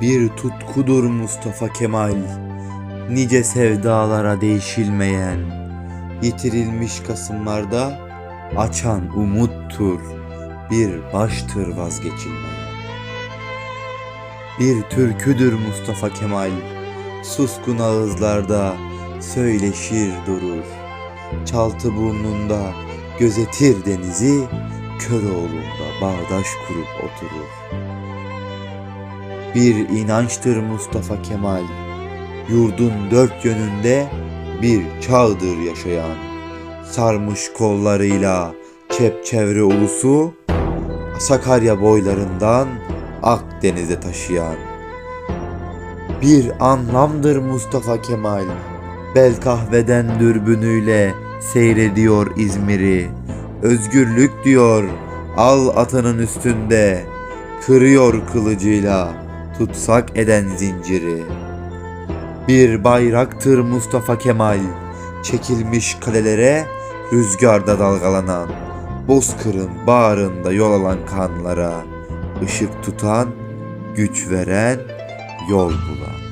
Bir tutkudur Mustafa Kemal. Nice sevdalara değişilmeyen Yitirilmiş Kasımlarda Açan umuttur Bir baştır vazgeçilmeyen. Bir türküdür Mustafa Kemal Suskun ağızlarda Söyleşir durur. Çaltı burnunda Gözetir denizi Köroğlu'nda bağdaş kurup oturur bir inançtır Mustafa Kemal. Yurdun dört yönünde bir çağdır yaşayan. Sarmış kollarıyla çepçevre ulusu, Sakarya boylarından Akdeniz'e taşıyan. Bir anlamdır Mustafa Kemal. Bel kahveden dürbünüyle seyrediyor İzmir'i. Özgürlük diyor al atının üstünde. Kırıyor kılıcıyla tutsak eden zinciri. Bir bayraktır Mustafa Kemal, çekilmiş kalelere rüzgarda dalgalanan, bozkırın bağrında yol alan kanlara, ışık tutan, güç veren, yol bulan.